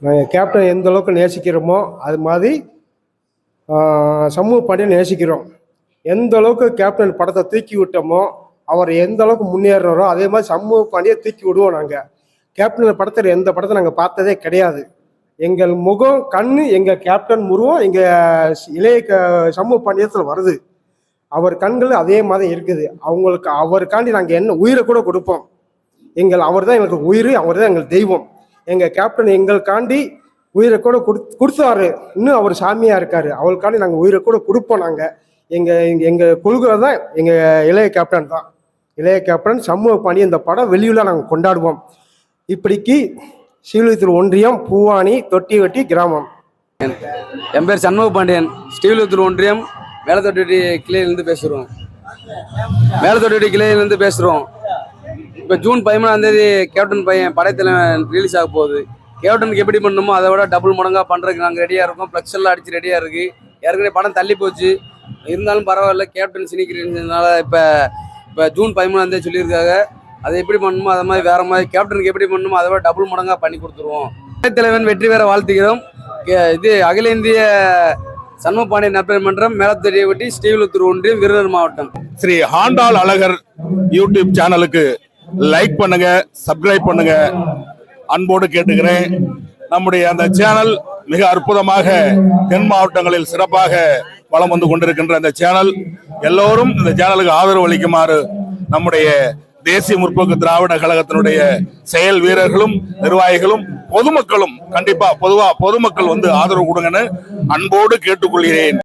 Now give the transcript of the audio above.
நாங்கள் கேப்டன் எந்த அளவுக்கு நேசிக்கிறோமோ அது மாதிரி சமூக பாண்டியை நேசிக்கிறோம். எந்த அளவுக்கு கேப்டன் படத்தை தூக்கி விட்டோமோ அவர் எந்த அளவுக்கு முன்னேறினாரோ அதே மாதிரி சமூக பாண்டியை தூக்கி விடுவோம் நாங்கள் கேப்டன் படத்தில் எந்த படத்தை நாங்கள் பார்த்ததே கிடையாது. எங்கள் முகம் கண் எங்கள் கேப்டன் முருவம் எங்கள் இளைய க- சமூக பாண்டியத்தில் வருது. அவர் கண்கள் அதே மாதிரி இருக்குது. அவங்களுக்கு அவருக்காண்டி நாங்கள் என்ன உயிரை கூட கொடுப்போம். எங்கள் அவர் தான் எங்களுக்கு உயிர் அவர் தான் எங்கள் தெய்வம். எங்கள் கேப்டன் எங்களுக்காண்டி உயிரை கூட கொடு கொடுத்தாரு. இன்னும் அவர் சாமியாக இருக்காரு. அவருக்காண்டி நாங்கள் உயிரை கூட கொடுப்போம் நாங்கள் எங்கள் எங்கள் எங்கள் கொள்கை தான் எங்கள் இளைய கேப்டன் தான். இளைய கேப்டன் சமூக பாணி இந்த படம் வெளியூரில் நாங்கள் கொண்டாடுவோம். இப்படிக்கு ஸ்ரீவிழுத்தூர் ஒன்றியம் பூவானி தொட்டிவெட்டி கிராமம். என் பேர் சண்முக பாண்டியன். ஸ்ரீவிழுத்தூர் ஒன்றியம் மேலத்தொட்டி கிளையிலேருந்து பேசுகிறோம் மேலத்தொட்டி கிளையிலேருந்து பேசுகிறோம் இப்போ ஜூன் பதிமூணாம் தேதி கேப்டன் பையன் படைத்தலைவன் ரிலீஸ் ஆக போகுது. கேப்டனுக்கு எப்படி பண்ணணுமோ அதை விட டபுள் மடங்காக பண்ணுறதுக்கு நாங்கள் ரெடியாக இருக்கோம். ஃப்ளக்ஸ் எல்லாம் அடிச்சு ரெடியாக இருக்குது ஏற்கனவே படம் தள்ளி போச்சு. இருந்தாலும் பரவாயில்ல கேப்டன் சினிக்கிறதுனால இப்போ இப்போ ஜூன் பதிமூணாம் தேதி சொல்லியிருக்காங்க. அதை எப்படி பண்ணணுமோ அதை மாதிரி வேறு மாதிரி கேப்டனுக்கு எப்படி பண்ணணுமோ அதை விட டபுள் மடங்காக பண்ணி கொடுத்துருவோம். படைத்தலைவன் வெற்றி பெற வாழ்த்துக்கிறோம் இது அகில இந்திய சண்முக பாண்டியன் நற்பெயர் மன்றம் மேலத்தடியை ஒட்டி ஸ்ரீவில்லுத்தூர் ஒன்றியம் விருதுநகர் மாவட்டம். ஸ்ரீ ஹாண்டால் அழகர் யூடியூப் சேனலுக்கு லைக் பண்ணுங்க சப்ஸ்கிரைப் பண்ணுங்க. அன்போடு கேட்டுக்கிறேன். நம்முடைய அந்த சேனல் மிக அற்புதமாக தென் மாவட்டங்களில் சிறப்பாக வளம் வந்து கொண்டிருக்கின்ற அந்த சேனல். எல்லோரும் இந்த சேனலுக்கு ஆதரவு அளிக்குமாறு நம்முடைய தேசிய முற்போக்கு திராவிட கழகத்தினுடைய செயல் வீரர்களும் நிர்வாகிகளும் பொதுமக்களும் கண்டிப்பா பொதுவா பொதுமக்கள் வந்து ஆதரவு கொடுங்கன்னு அன்போடு கேட்டுக்கொள்கிறேன்.